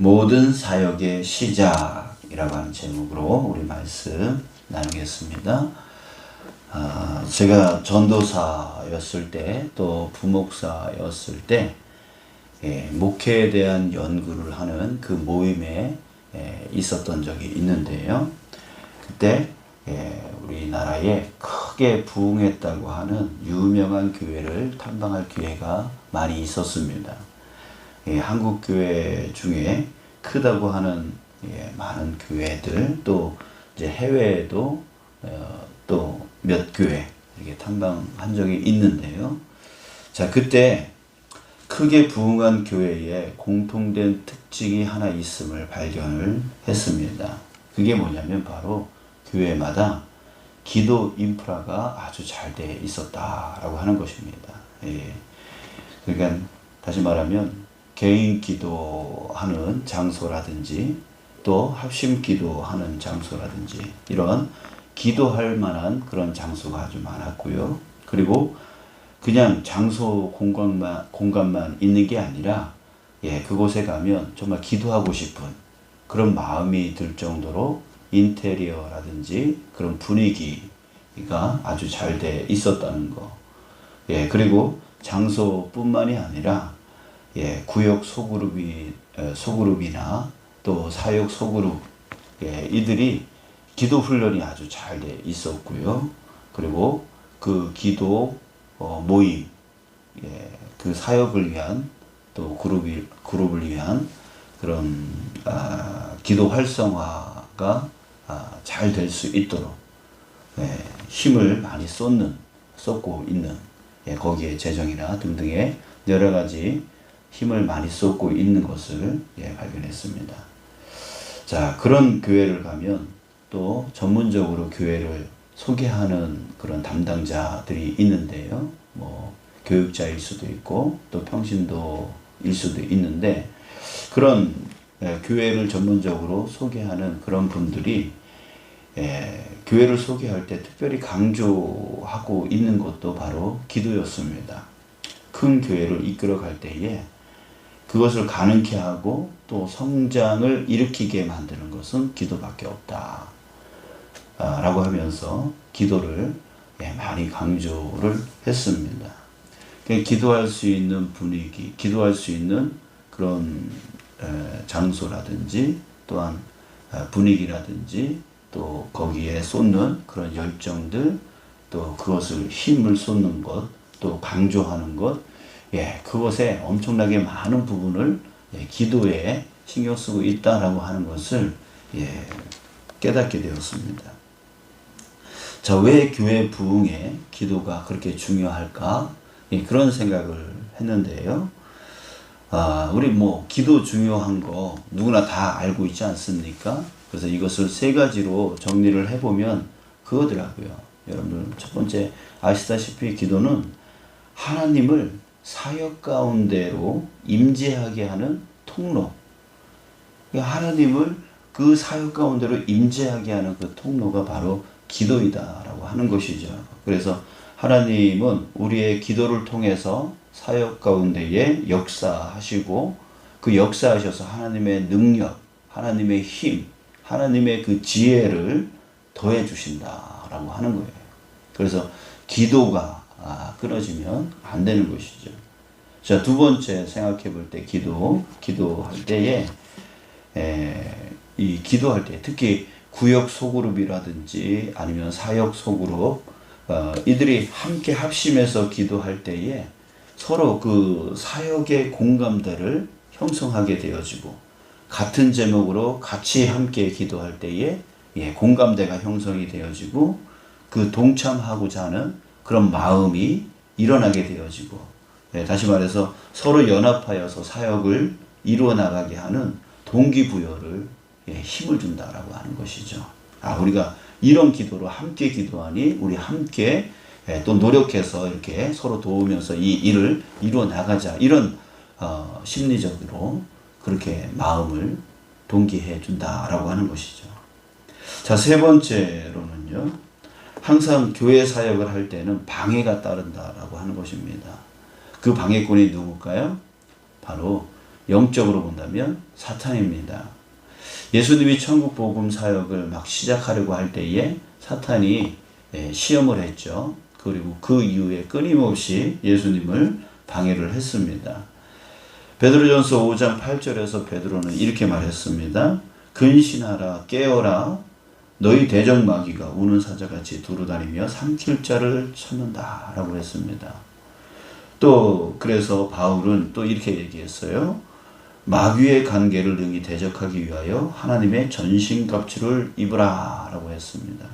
모든 사역의 시작이라고 하는 제목으로 우리 말씀 나누겠습니다. 아, 제가 전도사였을 때 또 부목사였을 때 예, 목회에 대한 연구를 하는 그 모임에 예, 있었던 적이 있는데요. 그때 예, 우리나라에 크게 부흥했다고 하는 유명한 교회를 탐방할 기회가 많이 있었습니다. 예, 한국 교회 중에 크다고 하는 예, 많은 교회들 또 이제 해외에도 어, 또몇 교회 이렇게 탐방한 적이 있는데요. 자 그때 크게 부흥한 교회에 공통된 특징이 하나 있음을 발견을 했습니다. 그게 뭐냐면 바로 교회마다 기도 인프라가 아주 잘 돼 있었다라고 하는 것입니다. 예. 그러니까 다시 말하면 개인 기도하는 장소라든지 또 합심 기도하는 장소라든지 이런 기도할 만한 그런 장소가 아주 많았고요. 그리고 그냥 장소 공간만 공간만 있는 게 아니라 예, 그곳에 가면 정말 기도하고 싶은 그런 마음이 들 정도로 인테리어라든지 그런 분위기가 아주 잘 돼 있었다는 거. 예, 그리고 장소뿐만이 아니라 예, 구역 소그룹이 에, 소그룹이나 또 사역 소그룹 예, 이들이 기도 훈련이 아주 잘돼 있었고요. 그리고 그 기도 어, 모임 예, 그 사역을 위한 또 그룹이 그룹을 위한 그런 아, 기도 활성화가 아, 잘될 수 있도록 예, 힘을 많이 쏟는 쏟고 있는 예, 거기에 재정이나 등등의 여러 가지 힘을 많이 쏟고 있는 것을 예, 발견했습니다. 자 그런 교회를 가면 또 전문적으로 교회를 소개하는 그런 담당자들이 있는데요. 뭐 교육자일 수도 있고 또 평신도일 수도 있는데 그런 예, 교회를 전문적으로 소개하는 그런 분들이 예, 교회를 소개할 때 특별히 강조하고 있는 것도 바로 기도였습니다. 큰 교회를 이끌어 갈 때에 그것을 가능케 하고 또 성장을 일으키게 만드는 것은 기도밖에 없다. 아, 라고 하면서 기도를 예, 많이 강조를 했습니다. 그러니까 기도할 수 있는 분위기, 기도할 수 있는 그런 에, 장소라든지 또한 아, 분위기라든지 또 거기에 쏟는 그런 열정들 또 그것을 힘을 쏟는 것 또 강조하는 것 예, 그것에 엄청나게 많은 부분을 예, 기도에 신경 쓰고 있다라고 하는 것을 예, 깨닫게 되었습니다. 자, 왜 교회 부흥에 기도가 그렇게 중요할까? 예, 그런 생각을 했는데요. 아, 우리 뭐 기도 중요한 거 누구나 다 알고 있지 않습니까? 그래서 이것을 세 가지로 정리를 해보면 그거더라고요. 여러분들 첫 번째 아시다시피 기도는 하나님을 사역 가운데로 임재하게 하는 통로. 그러니까 하나님을 그 사역 가운데로 임재하게 하는 그 통로가 바로 기도이다라고 하는 것이죠. 그래서 하나님은 우리의 기도를 통해서 사역 가운데에 역사하시고 그 역사하셔서 하나님의 능력, 하나님의 힘, 하나님의 그 지혜를 더해 주신다라고 하는 거예요. 그래서 기도가 아, 끊어지면 안 되는 것이죠. 자, 두 번째 생각해 볼 때 기도, 기도할 때에 에, 이 기도할 때 특히 구역 소그룹이라든지 아니면 사역 소그룹 어, 이들이 함께 합심해서 기도할 때에 서로 그 사역의 공감대를 형성하게 되어지고 같은 제목으로 같이 함께 기도할 때에 예, 공감대가 형성이 되어지고 그 동참하고자 하는 그런 마음이 일어나게 되어지고 예, 다시 말해서 서로 연합하여서 사역을 이루어 나가게 하는 동기부여를 예, 힘을 준다라고 하는 것이죠. 아 우리가 이런 기도로 함께 기도하니 우리 함께 예, 또 노력해서 이렇게 서로 도우면서 이 일을 이루어 나가자 이런 어, 심리적으로 그렇게 마음을 동기해 준다라고 하는 것이죠. 자, 세 번째로는요. 항상 교회 사역을 할 때는 방해가 따른다라고 하는 것입니다. 그 방해꾼이 누굴까요? 바로 영적으로 본다면 사탄입니다. 예수님이 천국 복음 사역을 막 시작하려고 할 때에 사탄이 예, 시험을 했죠. 그리고 그 이후에 끊임없이 예수님을 방해를 했습니다. 베드로전서 5장 8절에서 베드로는 이렇게 말했습니다. 근신하라 깨어라 너희 대적 마귀가 우는 사자같이 두루다니며 삼킬 자를 찾는다 라고 했습니다. 또 그래서 바울은 또 이렇게 얘기했어요. 마귀의 관계를 능히 대적하기 위하여 하나님의 전신갑주를 입으라 라고 했습니다.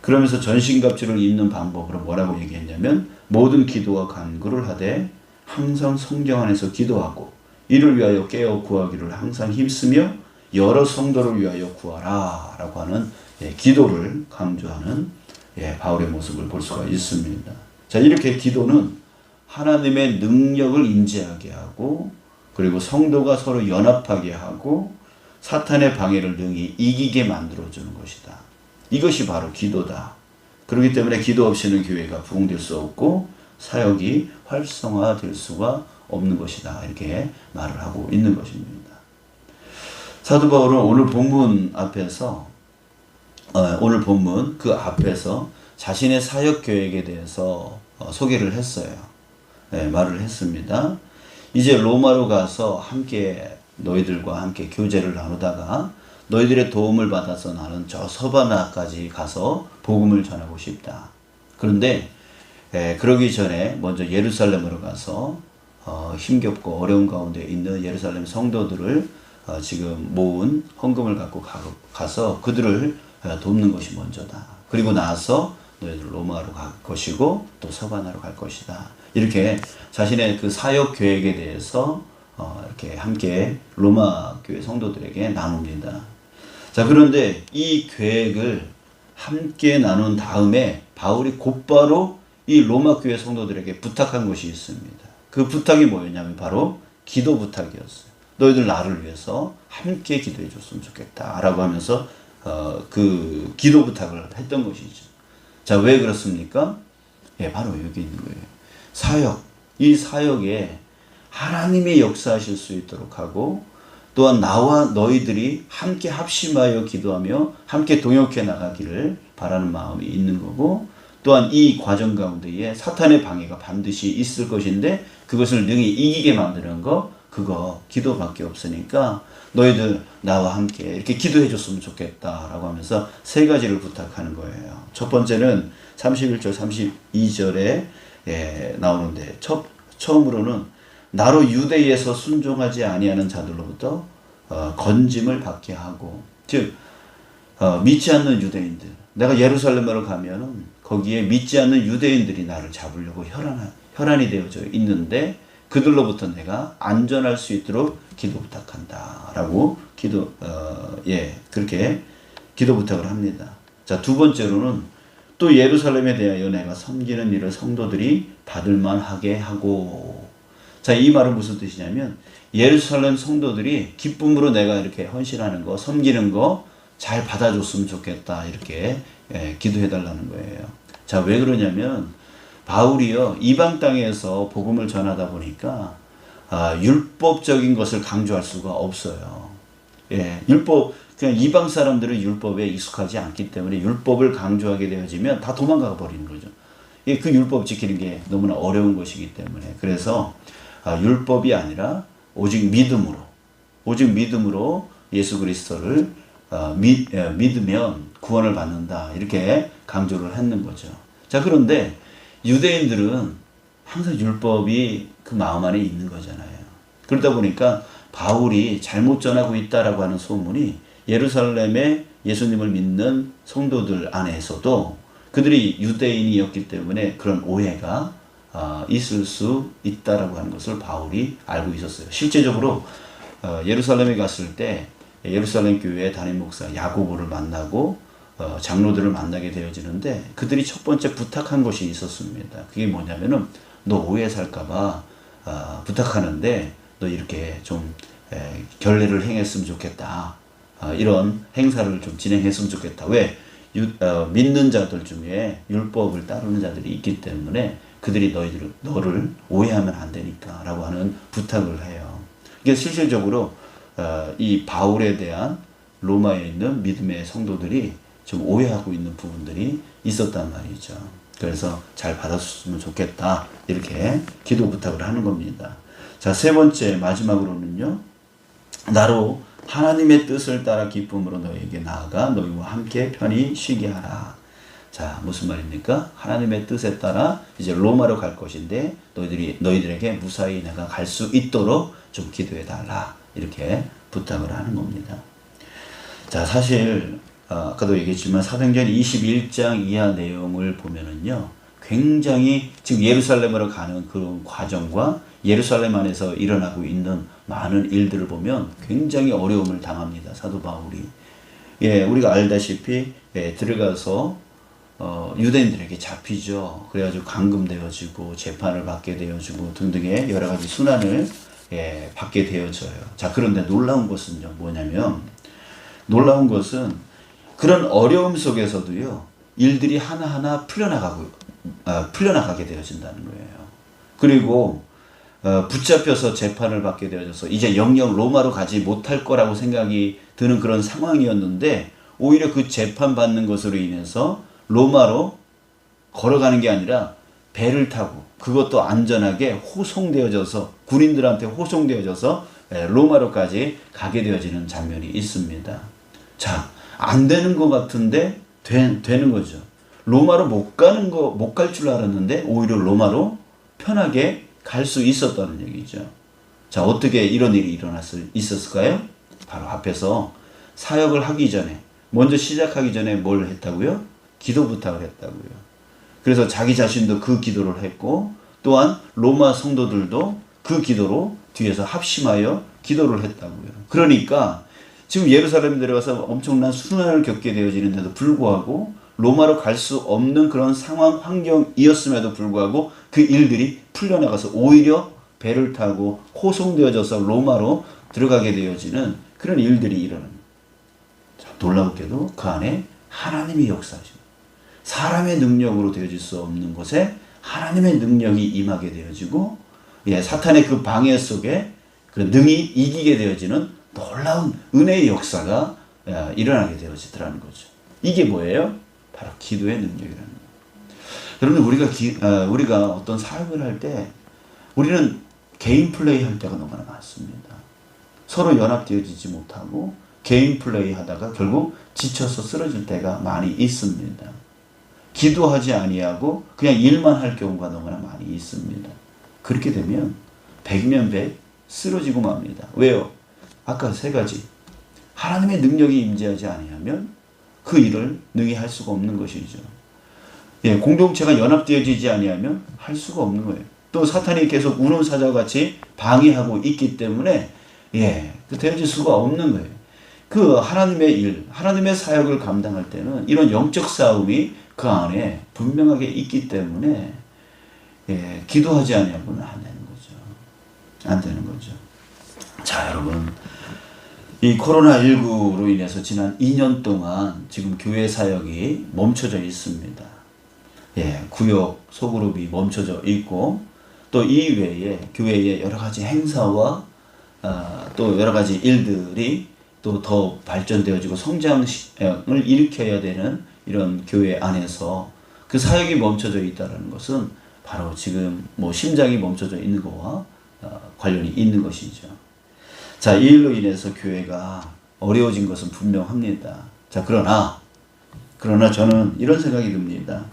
그러면서 전신갑주를 입는 방법으로 뭐라고 얘기했냐면 모든 기도와 간구를 하되 항상 성경 안에서 기도하고 이를 위하여 깨어 구하기를 항상 힘쓰며 여러 성도를 위하여 구하라 라고 하는 예, 기도를 강조하는 예, 바울의 모습을 볼 수가 있습니다. 자, 이렇게 기도는 하나님의 능력을 인지하게 하고 그리고 성도가 서로 연합하게 하고 사탄의 방해를 능히 이기게 만들어주는 것이다. 이것이 바로 기도다. 그렇기 때문에 기도 없이는 교회가 부흥될 수 없고 사역이 활성화될 수가 없는 것이다. 이렇게 말을 하고 있는 것입니다. 사도 바울은 오늘 본문 앞에서 어, 오늘 본문 그 앞에서 자신의 사역 계획에 대해서 어, 소개를 했어요. 네, 말을 했습니다. 이제 로마로 가서 함께 너희들과 함께 교제를 나누다가 너희들의 도움을 받아서 나는 저 서바나까지 가서 복음을 전하고 싶다. 그런데 에, 그러기 전에 먼저 예루살렘으로 가서 어, 힘겹고 어려운 가운데 있는 예루살렘 성도들을 어, 지금 모은 헌금을 갖고 가, 가서 그들을 어, 돕는 것이 먼저다. 그리고 나서 너희들 로마로 갈 것이고 또 서바나로 갈 것이다. 이렇게 자신의 그 사역 계획에 대해서 어, 이렇게 함께 로마 교회 성도들에게 나눕니다. 자, 그런데 이 계획을 함께 나눈 다음에 바울이 곧바로 이 로마 교회 성도들에게 부탁한 것이 있습니다. 그 부탁이 뭐였냐면 바로 기도 부탁이었어요. 너희들 나를 위해서 함께 기도해 줬으면 좋겠다. 라고 하면서 어, 그 기도 부탁을 했던 것이죠. 자, 왜 그렇습니까? 예, 바로 여기 있는 거예요. 사역. 이 사역에 하나님이 역사하실 수 있도록 하고 또한 나와 너희들이 함께 합심하여 기도하며 함께 동역해 나가기를 바라는 마음이 있는 거고 또한 이 과정 가운데에 사탄의 방해가 반드시 있을 것인데 그것을 능히 이기게 만드는 거 그거 기도밖에 없으니까 너희들 나와 함께 이렇게 기도해 줬으면 좋겠다라고 하면서 세 가지를 부탁하는 거예요. 첫 번째는 31절 32절에 예, 나오는데 첫 처음으로는 나로 유대에서 순종하지 아니하는 자들로부터 어, 건짐을 받게 하고 즉 어, 믿지 않는 유대인들 내가 예루살렘으로 가면은 거기에 믿지 않는 유대인들이 나를 잡으려고 혈안 혈안이 되어져 있는데 그들로부터 내가 안전할 수 있도록 기도 부탁한다라고 기도 어, 예 그렇게 기도 부탁을 합니다. 자 두 번째로는 또 예루살렘에 대하여 내가 섬기는 일을 성도들이 받을만 하게 하고 자, 이 말은 무슨 뜻이냐면 예루살렘 성도들이 기쁨으로 내가 이렇게 헌신하는 거, 섬기는 거 잘 받아줬으면 좋겠다. 이렇게 예, 기도해 달라는 거예요. 자, 왜 그러냐면 바울이요 이방 땅에서 복음을 전하다 보니까 아, 율법적인 것을 강조할 수가 없어요. 예, 율법 그냥 이방 사람들은 율법에 익숙하지 않기 때문에 율법을 강조하게 되어지면 다 도망가 버리는 거죠. 예, 그 율법 지키는 게 너무나 어려운 것이기 때문에 그래서 아, 율법이 아니라 오직 믿음으로 오직 믿음으로 예수 그리스도를 어, 믿, 어, 믿으면 구원을 받는다 이렇게 강조를 했는 거죠. 자 그런데 유대인들은 항상 율법이 그 마음 안에 있는 거잖아요. 그러다 보니까 바울이 잘못 전하고 있다라고 하는 소문이 예루살렘의 예수님을 믿는 성도들 안에서도 그들이 유대인이었기 때문에 그런 오해가 어, 있을 수 있다라고 하는 것을 바울이 알고 있었어요. 실제적으로 어, 예루살렘에 갔을 때 예루살렘 교회 담임 목사 야고보를 만나고 어, 장로들을 만나게 되어지는데 그들이 첫 번째 부탁한 것이 있었습니다. 그게 뭐냐면은 너 오해 살까봐 어, 부탁하는데 너 이렇게 좀 에, 결례를 행했으면 좋겠다. 어, 이런 행사를 좀 진행했으면 좋겠다. 왜? 유, 어, 믿는 자들 중에 율법을 따르는 자들이 있기 때문에 그들이 너희들 너를 오해하면 안 되니까라고 하는 부탁을 해요. 이게 실질적으로 어, 이 바울에 대한 로마에 있는 믿음의 성도들이 좀 오해하고 있는 부분들이 있었단 말이죠. 그래서 잘 받았으면 좋겠다. 이렇게 기도 부탁을 하는 겁니다. 자, 세 번째, 마지막으로는요. 나로 하나님의 뜻을 따라 기쁨으로 너에게 나아가 너희와 함께 편히 쉬게 하라. 자, 무슨 말입니까? 하나님의 뜻에 따라 이제 로마로 갈 것인데 너희들이 너희들에게 무사히 내가 갈 수 있도록 좀 기도해 달라. 이렇게 부탁을 하는 겁니다. 자, 사실 어, 아까도 얘기했지만 사도행전 21장 이하 내용을 보면은요. 굉장히 지금 예루살렘으로 가는 그런 과정과 예루살렘 안에서 일어나고 있는 많은 일들을 보면 굉장히 어려움을 당합니다. 사도 바울이. 예, 우리가 알다시피 예, 들어가서 어, 유대인들에게 잡히죠. 그래가지고 감금되어지고 재판을 받게 되어지고 등등의 여러 가지 순환을 예, 받게 되어져요. 자, 그런데 놀라운 것은요, 뭐냐면 놀라운 것은 그런 어려움 속에서도요, 일들이 하나하나 풀려나가고, 아, 풀려나가게 되어진다는 거예요. 그리고, 어, 붙잡혀서 재판을 받게 되어져서 이제 영영 로마로 가지 못할 거라고 생각이 드는 그런 상황이었는데, 오히려 그 재판 받는 것으로 인해서 로마로 걸어가는 게 아니라 배를 타고 그것도 안전하게 호송되어져서 군인들한테 호송되어져서 예, 로마로까지 가게 되어지는 장면이 있습니다. 자, 안 되는 것 같은데 되, 되는 거죠. 로마로 못 가는 거, 못 갈 줄 알았는데 오히려 로마로 편하게 갈 수 있었다는 얘기죠. 자, 어떻게 이런 일이 일어났을, 있었을까요? 바로 앞에서 사역을 하기 전에, 먼저 시작하기 전에 뭘 했다고요? 기도 부탁을 했다고요. 그래서 자기 자신도 그 기도를 했고, 또한 로마 성도들도 그 기도로 뒤에서 합심하여 기도를 했다고요. 그러니까 지금 예루살렘 들어가서 엄청난 순환을 겪게 되어지는데도 불구하고 로마로 갈 수 없는 그런 상황 환경이었음에도 불구하고 그 일들이 풀려나가서 오히려 배를 타고 호송되어져서 로마로 들어가게 되어지는 그런 일들이 일어납니다. 자, 놀랍게도 그 안에 하나님이 역사하십니다. 사람의 능력으로 되어질 수 없는 곳에 하나님의 능력이 임하게 되어지고 예, 사탄의 그 방해 속에 그 능히 이기게 되어지는 놀라운 은혜의 역사가 예, 일어나게 되어지더라는 거죠. 이게 뭐예요? 바로 기도의 능력이라는 거예요. 여러분 우리가 기, 어, 우리가 어떤 사역을 할 때 우리는 개인 플레이 할 때가 너무나 많습니다. 서로 연합되어지지 못하고 개인 플레이 하다가 결국 지쳐서 쓰러질 때가 많이 있습니다. 기도하지 아니하고 그냥 일만 할 경우가 너무나 많이 있습니다. 그렇게 되면 백면 백 쓰러지고 맙니다. 왜요? 아까 세 가지. 하나님의 능력이 임재하지 아니하면 그 일을 능히 할 수가 없는 것이죠. 예, 공동체가 연합되어지지 아니하면 할 수가 없는 거예요. 또 사탄이 계속 우는 사자와 같이 방해하고 있기 때문에 예, 그 되어질 수가 없는 거예요. 그 하나님의 일, 하나님의 사역을 감당할 때는 이런 영적 싸움이 그 안에 분명하게 있기 때문에 예, 기도하지 아니하고는 안 되는 거죠. 안 되는 거죠. 자, 여러분. 이 코로나19로 인해서 지난 2년 동안 지금 교회 사역이 멈춰져 있습니다. 예, 구역, 소그룹이 멈춰져 있고, 또 이외에 교회의 여러 가지 행사와 아, 또 여러 가지 일들이 또 더 발전되어지고 성장을 일으켜야 되는 이런 교회 안에서 그 사역이 멈춰져 있다는 것은 바로 지금 뭐 심장이 멈춰져 있는 것과 어, 관련이 있는 것이죠. 자, 이 일로 인해서 교회가 어려워진 것은 분명합니다. 자, 그러나, 그러나 저는 이런 생각이 듭니다.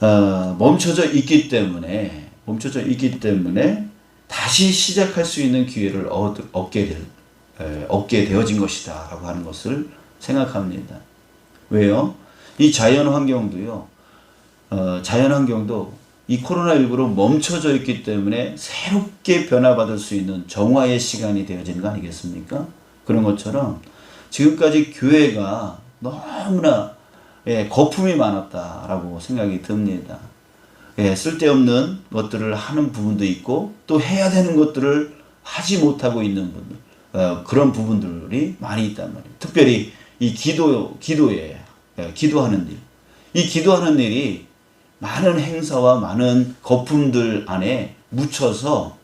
어, 멈춰져 있기 때문에, 멈춰져 있기 때문에 다시 시작할 수 있는 기회를 얻, 얻게, 될, 에, 얻게 되어진 것이다. 라고 하는 것을 생각합니다. 왜요? 이 자연 환경도요, 어, 자연 환경도 이 코로나19로 멈춰져 있기 때문에 새롭게 변화받을 수 있는 정화의 시간이 되어지는 거 아니겠습니까? 그런 것처럼 지금까지 교회가 너무나 예, 거품이 많았다라고 생각이 듭니다. 예, 쓸데없는 것들을 하는 부분도 있고 또 해야 되는 것들을 하지 못하고 있는 분들 어, 그런 부분들이 많이 있단 말이에요. 특별히 이 기도 기도에 예, 기도하는 일, 이 기도하는 일이 많은 행사와 많은 거품들 안에 묻혀서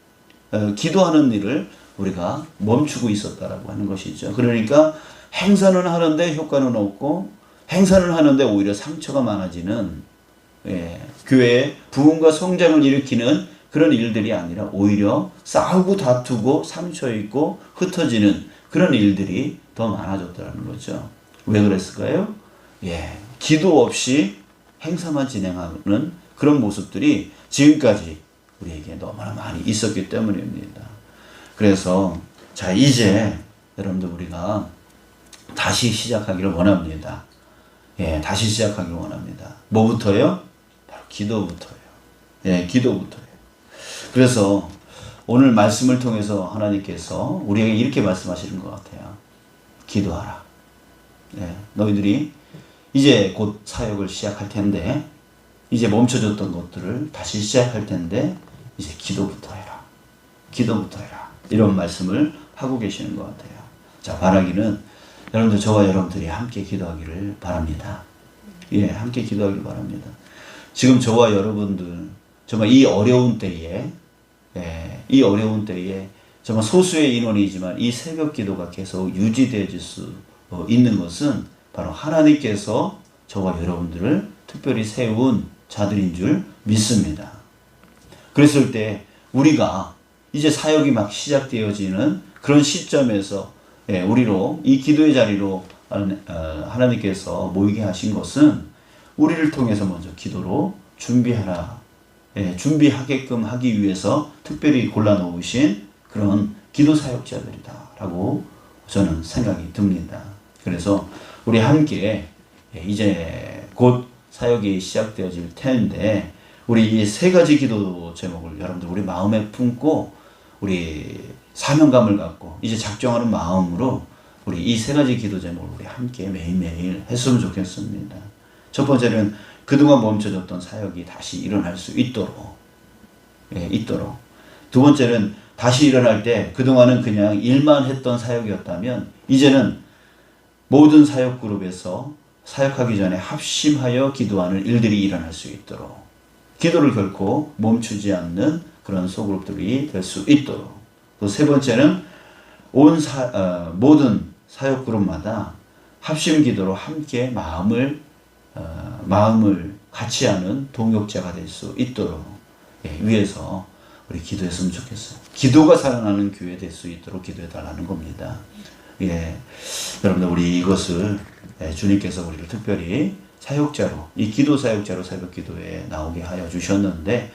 어, 기도하는 일을 우리가 멈추고 있었다라고 하는 것이죠. 그러니까 행사는 하는데 효과는 없고 행사는 하는데 오히려 상처가 많아지는 예, 교회의 부흥과 성장을 일으키는 그런 일들이 아니라 오히려 싸우고 다투고 상처 있고 흩어지는 그런 일들이 더 많아졌다는 거죠. 왜 그랬을까요? 예, 기도 없이 행사만 진행하는 그런 모습들이 지금까지 우리에게 너무나 많이 있었기 때문입니다. 그래서 자 이제 여러분들 우리가 다시 시작하기를 원합니다. 예, 다시 하기를 원합니다. 뭐부터요? 바로 기도부터요. 예, 기도부터요. 그래서 오늘 말씀을 통해서 하나님께서 우리에게 이렇게 말씀하시는 것 같아요. 기도하라. 예, 너희들이 이제 곧 사역을 시작할 텐데, 이제 멈춰졌던 것들을 다시 시작할 텐데, 이제 기도부터 해라. 기도부터 해라. 이런 말씀을 하고 계시는 것 같아요. 자, 바라기는 여러분들, 저와 여러분들이 함께 기도하기를 바랍니다. 예, 함께 기도하기를 바랍니다. 지금 저와 여러분들, 정말 이 어려운 때에, 예, 이 어려운 때에 정말 소수의 인원이지만 이 새벽 기도가 계속 유지되어질 수 어, 있는 것은 바로 하나님께서 저와 여러분들을 특별히 세운 자들인 줄 믿습니다. 그랬을 때 우리가 이제 사역이 막 시작되어지는 그런 시점에서 예, 우리로 이 기도의 자리로 어, 하나님께서 모이게 하신 것은 우리를 통해서 먼저 기도로 준비하라. 예, 준비하게끔 하기 위해서 특별히 골라 놓으신 그런 기도 사역자들이다라고 저는 생각이 듭니다. 그래서 우리 함께 예, 이제 곧 사역이 시작되어질 텐데 우리 이 세 가지 기도 제목을 여러분들 우리 마음에 품고 우리 사명감을 갖고 이제 작정하는 마음으로 우리 이 세 가지 기도 제목을 우리 함께 매일매일 했으면 좋겠습니다. 첫 번째는 그동안 멈춰졌던 사역이 다시 일어날 수 있도록 예, 있도록 두 번째는 다시 일어날 때 그동안은 그냥 일만 했던 사역이었다면 이제는 모든 사역 그룹에서 사역하기 전에 합심하여 기도하는 일들이 일어날 수 있도록 기도를 결코 멈추지 않는 그런 소그룹들이 될 수 있도록 또 세 번째는 온 사, 어, 모든 사역 그룹마다 합심 기도로 함께 마음을 어, 마음을 같이 하는 동역자가 될 수 있도록 예, 위해서 우리 기도했으면 좋겠어요. 기도가 살아나는 교회 될 수 있도록 기도해 달라는 겁니다. 예, 여러분들 우리 이것을 예, 주님께서 우리를 특별히 사역자로 이 기도 사역자로 새벽 기도에 나오게 하여 주셨는데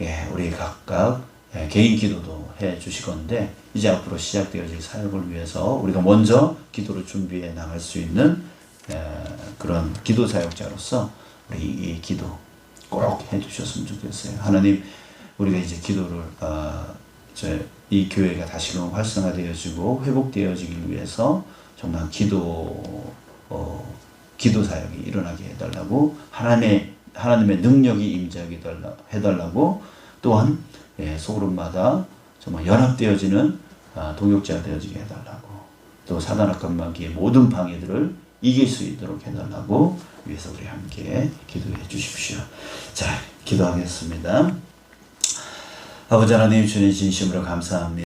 예, 우리 각각 예, 개인 기도도 해 주실 건데 이제 앞으로 시작되어질 사역을 위해서 우리가 먼저 기도를 준비해 나갈 수 있는 예, 그런 기도 사역자로서 우리 이 기도 꼭 해 주셨으면 좋겠어요. 하나님 우리가 이제 기도를 어, 이 교회가 다시금 활성화되어지고 회복되어지기 위해서 정말 기도 어, 기도 사역이 일어나게 해달라고 하나님의 하나님의 능력이 임재하게 해달라고 또한 예, 소그룹마다 정말 연합되어지는 아, 동역자가 되어지게 해달라고 또 사단 악한 마귀의 모든 방해들을 이길 수 있도록 해달라고 위해서 우리 함께 기도해 주십시오. 자, 기도하겠습니다. 아버지 하나님 주님 진심으로 감사합니다.